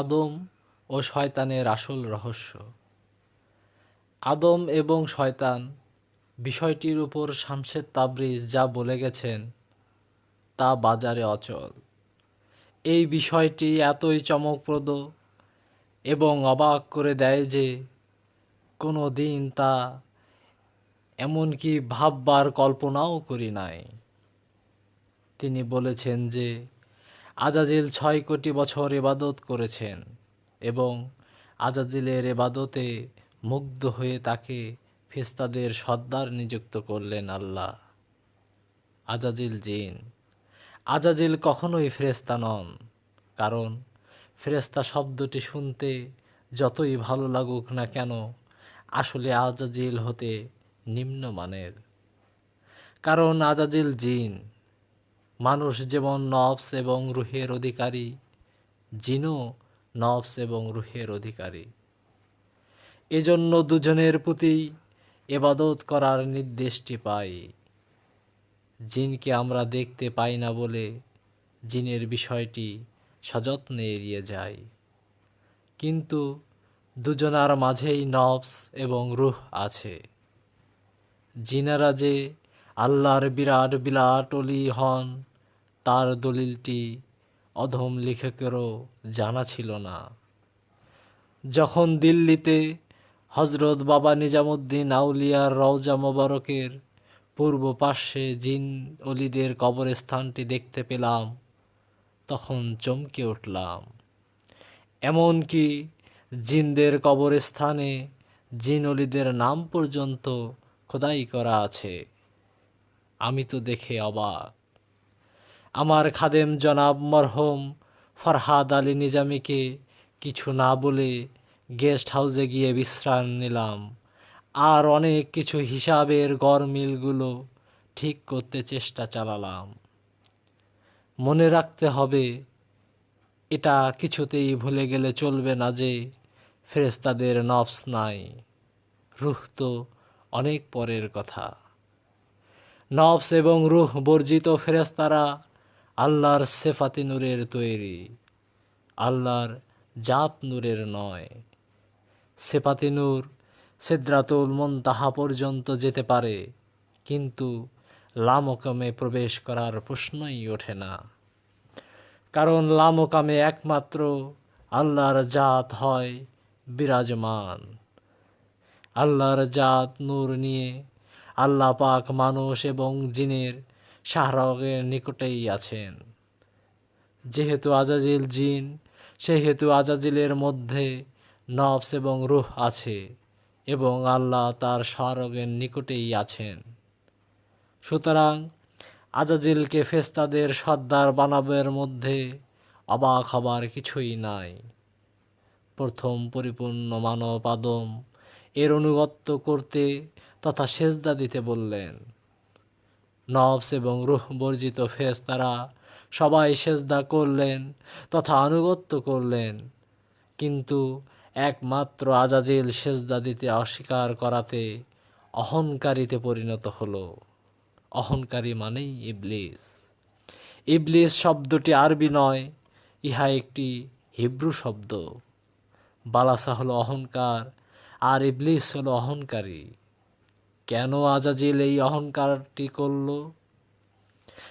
আদম ও শয়তানের আসল রহস্য। আদম এবং শয়তান বিষয়টির উপর শামসেদ তাবরিজ যা বলে গেছেন, তা বাজারে অচল। এই বিষয়টি এতই চমকপ্রদ এবং অবাক করে দেয় যে কোনো দিন তা এমনকি ভাববার কল্পনাও করি নাই। তিনি বলেছেন যে আজাজিল ছয় কোটি বছর এবাদত করেছেন এবং আজাজিলের এবাদতে মুগ্ধ হয়ে তাকে ফেস্তাদের সর্দার নিযুক্ত করলেন আল্লাহ। আজাজিল জিন। আজাজিল কখনোই ফেরেস্তা নন, কারণ ফেরেস্তা শব্দটি শুনতে যতই ভালো লাগুক না কেন, আসলে আজাজিল হতে নিম্নমানের। কারণ আজাজিল জিন মানুষ যেমন নফস এবং রুহের অধিকারী, জিনও নফস এবং রুহের অধিকারী। এজন্য দুজনের প্রতি এবাদত করার নির্দেশটি পাই। জিনকে আমরা দেখতে পাই না বলে জিনের বিষয়টি সযত্নে এড়িয়ে যায় কিন্তু দুজনার মাঝেই নফস এবং রুহ আছে। জিনারা যে আল্লাহর বিরাট বিরাট অলি হন। তার দলিলটি অধম লেখকেরও জানা ছিল না। যখন দিল্লিতে হজরত বাবা নিজামুদ্দিন আউলিয়ার রওজা মোবারকের পূর্ব পার্শ্বে জিন অলিদের কবরস্থানটি দেখতে পেলাম, তখন চমকে উঠলাম। এমনকি জিনদের কবরস্থানে জিন অলিদের নাম পর্যন্ত খোদাই করা আছে। আমি তো দেখে অবাক। আমার খাদেম জনাব মরহম ফরহাদ আলী নিজামীকে কিছু না বলে গেস্ট হাউসে গিয়ে বিশ্রাম নিলাম। আর অনেক কিছু হিসাবের গরমিলগুলো ঠিক করতে চেষ্টা চালালাম। মনে রাখতে হবে, এটা কিছুতেই ভুলে গেলে চলবে না যে ফেরেস্তাদের নফস নাই। রুহ তো অনেক পরের কথা। নফস এবং রুহ বর্জিত ফেরেস্তারা আল্লাহর সেফাতি নূরের তৈরি, আল্লাহর জাত নূরের নয়। সেপাতি নূর সিদ্রাতুল মন্তাহা পর্যন্ত যেতে পারে, কিন্তু লামকামে প্রবেশ করার প্রশ্নই ওঠে না। কারণ লামকামে একমাত্র আল্লাহর জাত হয় বিরাজমান। আল্লাহর জাত নূর নিয়ে আল্লাহ পাক মানুষ এবং জিনের শাহরগের নিকটেই আছেন। যেহেতু আজাজিল জিন, সেহেতু আজাজিলের মধ্যে নফস এবং রুহ আছে এবং আল্লাহ তার শাহরগের নিকটেই আছেন। সুতরাং আজাজিলকে ফেস্তাদের সর্দার বানাবের মধ্যে অবাক হবার কিছুই নাই। প্রথম পরিপূর্ণ মানব আদম এর অনুগত্য করতে তথা সেজদা দিতে বললেন। নবস এবং রুহ বর্জিত ফেস্তারা সবাই সেজদা করলেন তথা আনুগত্য করলেন। কিন্তু একমাত্র আজাজিল সেজদা দিতে অস্বীকার করাতে অহংকারীতে পরিণত হলো। অহংকারী মানেই ইবলিস। ইবলিস শব্দটি আরবি নয়, ইহা একটি হিব্রু শব্দ। বালাসা হলো অহংকার আর ইবলিস হলো অহংকারী। কেন আজাজিল এই অহংকারটি করল?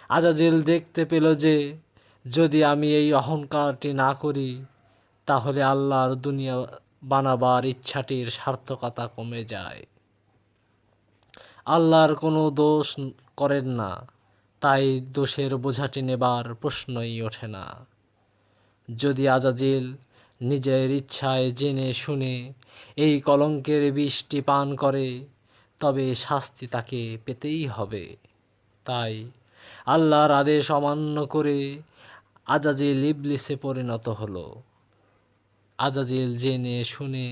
আজাজিল দেখতে পেল যে, যদি আমি এই অহংকারটি না করি, তাহলে আল্লাহর দুনিয়া বানাবার ইচ্ছাটির সার্থকতা কমে যায়। আল্লাহর কোনো দোষ করেন না, তাই দোষের বোঝাটি নেবার প্রশ্নই ওঠে না। যদি আজাজিল নিজের ইচ্ছায় জেনে শুনে এই কলঙ্কের বিষটি পান করে তবে শাস্তি তাকে পেতেই হবে। তাই আল্লাহর আদেশ অমান্য করে আজাজিল ইবলিসে পরিণত হলো। আজাজিল জেনে শুনে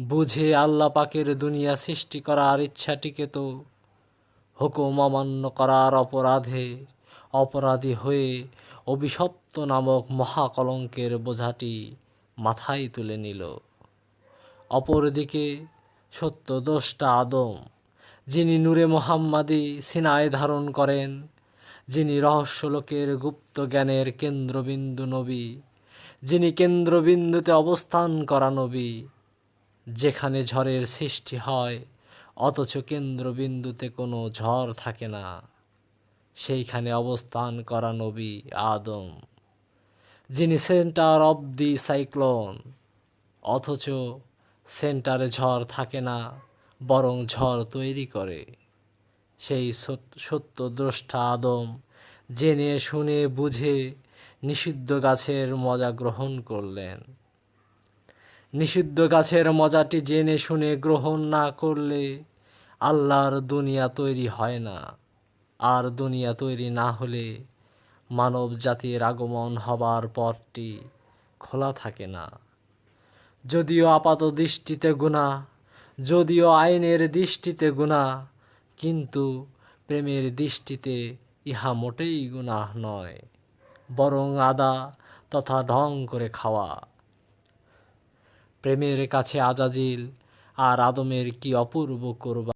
বুঝে আল্লাহ পাকের দুনিয়া সৃষ্টি করার ইচ্ছাটিকে তো হুকুম অমান্য করার অপরাধে অপরাধী হয়ে অভিশপ্ত নামক মহাকলঙ্কের বোঝাটি মাথায় তুলে নিল। অপরদিকে সত্য দোষটা আদম, যিনি নূরে মোহাম্মাদি সিনায় ধারণ করেন, যিনি রহস্যলোকের গুপ্ত জ্ঞানের কেন্দ্রবিন্দু নবী, যিনি কেন্দ্রবিন্দুতে অবস্থান করা নবী, যেখানে ঝড়ের সৃষ্টি হয়, অথচ কেন্দ্রবিন্দুতে কোনো ঝড় থাকে না। সেইখানে অবস্থান করা নবী আদম, যিনি সেন্টার অব দি সাইক্লোন, অথচ সেন্টারে ঝড় থাকে না, বরং ঝড় তৈরি করে। সেই সত- সত্য দ্রষ্টা আদম জেনে শুনে বুঝে নিষিদ্ধ গাছের মজা গ্রহণ করলেন। নিষিদ্ধ গাছের মজাটি জেনে শুনে গ্রহণ না করলে আল্লাহর দুনিয়া তৈরি হয় না। আর দুনিয়া তৈরি না হলে মানব জাতির আগমন হবার পথটি খোলা থাকে না। যদিও আপাত দৃষ্টিতে গুণা, যদিও আইনের দৃষ্টিতে গুণা, কিন্তু প্রেমের দৃষ্টিতে ইহা মোটেই গুনাহ নয়, বরং আদা তথা ঢং করে খাওয়া। প্রেমের কাছে আজাজিল, আর আদমের কি অপূর্ব কোরবানি।